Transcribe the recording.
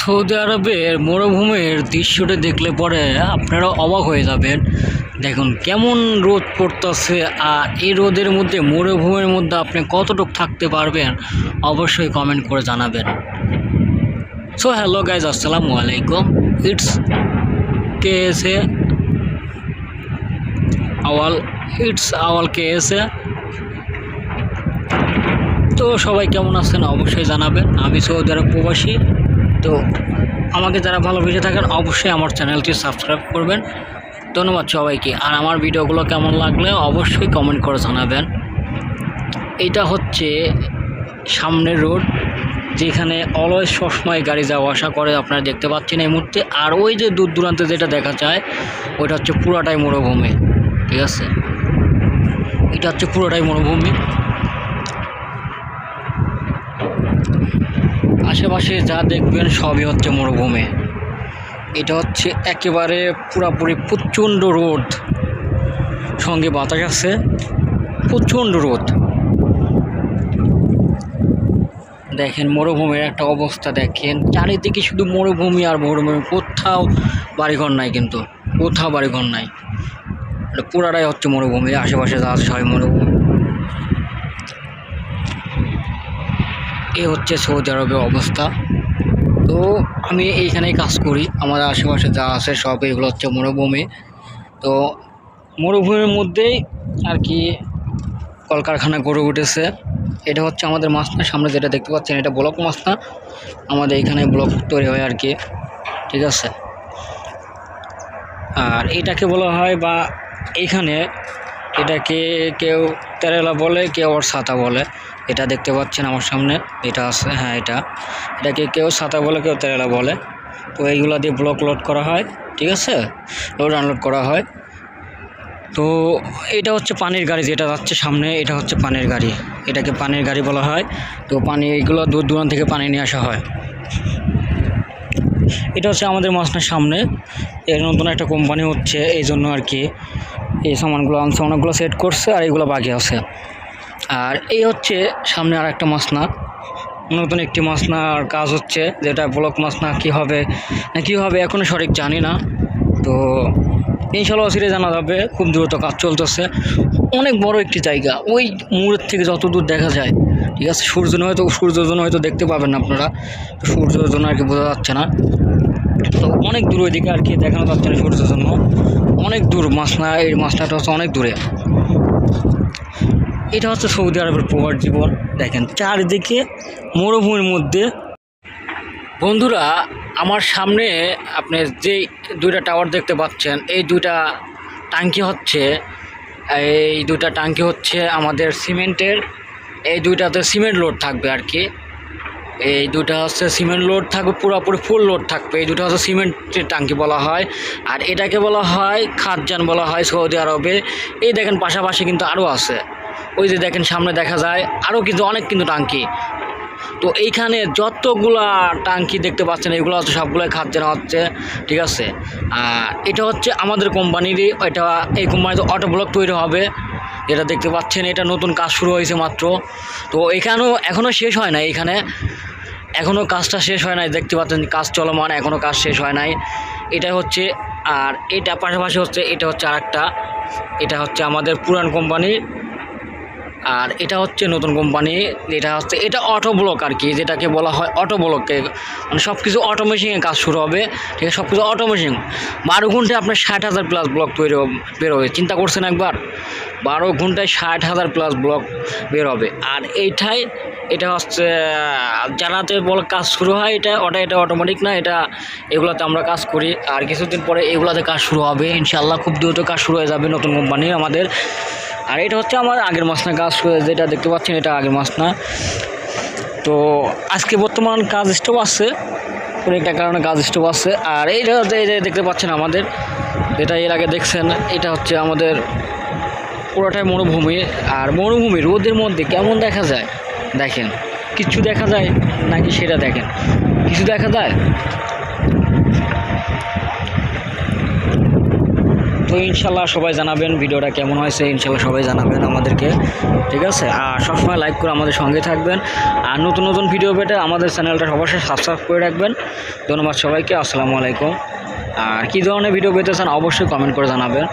Saudi আরবের মরুভূমির দৃশ্যটা দেখলে পরে আপনারা অবাক হয়ে যাবেন। দেখুন কেমন রোদ পড়তেছে, আর এই রোদের মধ্যে, মরুভূমির মধ্যে আপনি কতটুকু থাকতে পারবেন অবশ্যই কমেন্ট করে জানাবেন। সো হ্যালো গাইজ আসসালামু আলাইকুম। It's K S A Awal it's Awal K S A তো সবাই কেমন আছেন অবশ্যই জানাবেন। আমি সৌদি আরব প্রবাসী। তো আমাকে যারা ভালোবেসে থাকেন, অবশ্যই আমার চ্যানেলটি সাবস্ক্রাইব করবেন। ধন্যবাদ সবাইকে। আর আমার ভিডিওগুলো কেমন লাগলে, অবশ্যই কমেন্ট করে জানাবেন। এটা হচ্ছে সামনের রোড, যেখানে অলওয়েজ সবসময় গাড়ি যাওয়া আসা করে। আপনারা দেখতে পাচ্ছেন এই মুহূর্তে। আর ওই যে দূর দূরান্তে যেটা দেখা যায়, ওইটা হচ্ছে পুরাটাই মরুভূমি, ঠিক আছে? এটা হচ্ছে পুরোটাই মরুভূমি। আশেপাশে যা দেখবেন সবই হচ্ছে মরুভূমি। এটা হচ্ছে একেবারে পুরাপুরি প্রচণ্ড রোদ। সঙ্গে বাতাস আছে, প্রচণ্ড রোদ। দেখেন মরুভূমির একটা অবস্থা, দেখেন। চারিদিকে শুধু মরুভূমি আর মরুভূমি, কোথাও বাড়িঘর নাই কিন্তু। কোথাও বাড়িঘর নাই। পুরাটাই হচ্ছে মরুভূমি, আশেপাশে যা আছে সবাই মরুভূমি। এ হচ্ছে সৌদি আরবের অবস্থা। তো আমি এইখানেই কাজ করি। আমার আশেপাশে যা আছে সব এগুলো হচ্ছে মরুভূমি। তো মরুভূমির মধ্যেই আর কি কলকারখানা গড়ে উঠেছে। এটা হচ্ছে আমাদের মাছনা সামনে যেটা দেখতে পাচ্ছেন, এটা ব্লক মাছনা আমাদের এখানে ব্লক তৈরি হয় আর কি। ঠিক আছে? আর এটাকে বলা হয় বা এইখানে এটাকে কেউ তেরেলা বলে কেউ আবার ছাতা বলে। এটা দেখতে পাচ্ছেন আমার সামনে। এটা আছে হ্যাঁ এটা। এটাকে কেউ ছাতা বলে, কেউ তেরেলা বলে। তো এইগুলো দিয়ে ব্লক লোড করা হয়, ঠিক আছে? লোড আনলোড করা হয়। তো এটা হচ্ছে পানির গাড়ি, যেটা যাচ্ছে সামনে, এটা হচ্ছে পানির গাড়ি। এটাকে পানির গাড়ি বলা হয়। তো পানি এগুলো দূর দূরান্ত থেকে পানি নিয়ে আসা হয়। এটা হচ্ছে আমাদের মাসনার সামনে। এর নতুন একটা কোম্পানি হচ্ছে এই জন্য আর কি এই সামানগুলো আনছে, অনেকগুলো সেট করছে আর এগুলো বাকি আছে। আর এই হচ্ছে সামনে আর একটা মাসনা নতুন একটি মাসনার কাজ হচ্ছে, যেটা ব্লক মাসনা কী হবে কী হবে এখনও সঠিক জানি না। তো ইনশাল্লাহ সিরে জানা যাবে, খুব দ্রুত কাজ চলতেছে। অনেক বড় একটি জায়গা, ওই মুড়ের থেকে যত দূর দেখা যায়। ঠিক আছে? সূর্য হয়তো, সূর্যের জন্য হয়তো দেখতে পাবেন আপনারা। তো সূর্যের জন্য আর কি বোঝা যাচ্ছে না। তো অনেক দূর ওইদিকে আর কি দেখানো যাচ্ছে না সূর্যের জন্য। অনেক দূর মাসনা এই মাসনাটা হচ্ছে অনেক দূরে। এটা হচ্ছে সৌদি আরবের প্রবাস জীবন। দেখেন, চারিদিকে মরুভূমির মধ্যে। বন্ধুরা, আমার সামনে আপনি যে দুইটা টাওয়ার দেখতে পাচ্ছেন, এই দুইটা টাঙ্কি হচ্ছে, এই দুটা টাঙ্কি হচ্ছে আমাদের সিমেন্টের এই দুইটাতে সিমেন্ট লোড থাকবে আর কি। এই দুটা হচ্ছে সিমেন্ট লোড থাকবে, পুরোপুরি ফুল লোড থাকবে। এই দুটো হচ্ছে সিমেন্টের টাঙ্কি বলা হয়। আর এটাকে বলা হয় খাদজান বলা হয় সৌদি আরবে। এই দেখেন পাশাপাশি কিন্তু আরও আছে। ওই যে দেখেন সামনে দেখা যায় আরও কিন্তু অনেক কিন্তু টাঙ্কি তো এইখানে যতগুলা টাঙ্কি দেখতে পাচ্ছেন, এগুলো হচ্ছে সবগুলোই খাদ্য হচ্ছে, ঠিক আছে? এটা হচ্ছে আমাদের কোম্পানিরই, এটা এই কোম্পানিতে অটো ব্লক তৈরি হবে। যেটা দেখতে পাচ্ছেন, এটা নতুন কাজ শুরু হয়েছে মাত্র। তো এখানেও এখনও শেষ হয় না এখানে। এখনও কাজটা শেষ হয় নাই, দেখতে পাচ্ছেন কাজ চলমান এখনও কাজ শেষ হয় নাই। এটা হচ্ছে, আর এটা পাশাপাশি হচ্ছে, এটা হচ্ছে আরেকটা। এটা হচ্ছে আমাদের পুরান কোম্পানির আর এটা হচ্ছে নতুন কোম্পানি, এটা হচ্ছে, এটা অটো ব্লক আর কি, যেটাকে বলা হয় অটো ব্লককে মানে সব কিছু অটোমেশিনে কাজ শুরু হবে, ঠিক আছে? সব কিছু অটোমেশিন বারো ঘন্টায় আপনার ষাট হাজার প্লাস ব্লক তৈরি বেরোবে চিন্তা করছেন একবার? বারো ঘন্টায় ষাট হাজার প্লাস ব্লক বের হবে। আর এইটাই, এটা হচ্ছে জানাতে বল কাজ শুরু হয়, এটা, ওটা, এটা অটোমেটিক না, এটা এগুলোতে আমরা কাজ করি। আর কিছুদিন পরে এগুলোতে কাজ শুরু হবে ইনশাল্লাহ খুব দ্রুত কাজ শুরু হয়ে যাবে নতুন কোম্পানি আমাদের। আর এটা হচ্ছে আমার আগের মাস না কাজ যেটা দেখতে পাচ্ছেন, এটা আগের মাস না। তো আজকে বর্তমান কাজ স্টপ আছে কোনো একটা কারণে কাজ স্টপ আছে। আর এইটা দেখতে পাচ্ছেন আমাদের, যেটা এর আগে দেখছেন, এটা হচ্ছে আমাদের পুরোটাই মরুভূমি। আর মরুভূমি রোদের মধ্যে কেমন দেখা যায়? দেখেন, কিছু দেখা যায় নাকি সেটা দেখেন? কিছু দেখা যায়? তো ইনশাল্লাহ সবাই জানাবেন ভিডিওটা কেমন হয়েছে, ইনশাল্লাহ সবাই জানাবেন আমাদেরকে, ঠিক আছে? আর সবসময় লাইক করে আমাদের সঙ্গে থাকবেন। আর নতুন নতুন ভিডিও পেটে আমাদের চ্যানেলটা অবশ্যই সাবস্ক্রাইব করে রাখবেন। ধন্যবাদ সবাইকে, আসসালামু আলাইকুম। আর কী ধরনের ভিডিও পেতে চান অবশ্যই কমেন্ট করে জানাবেন।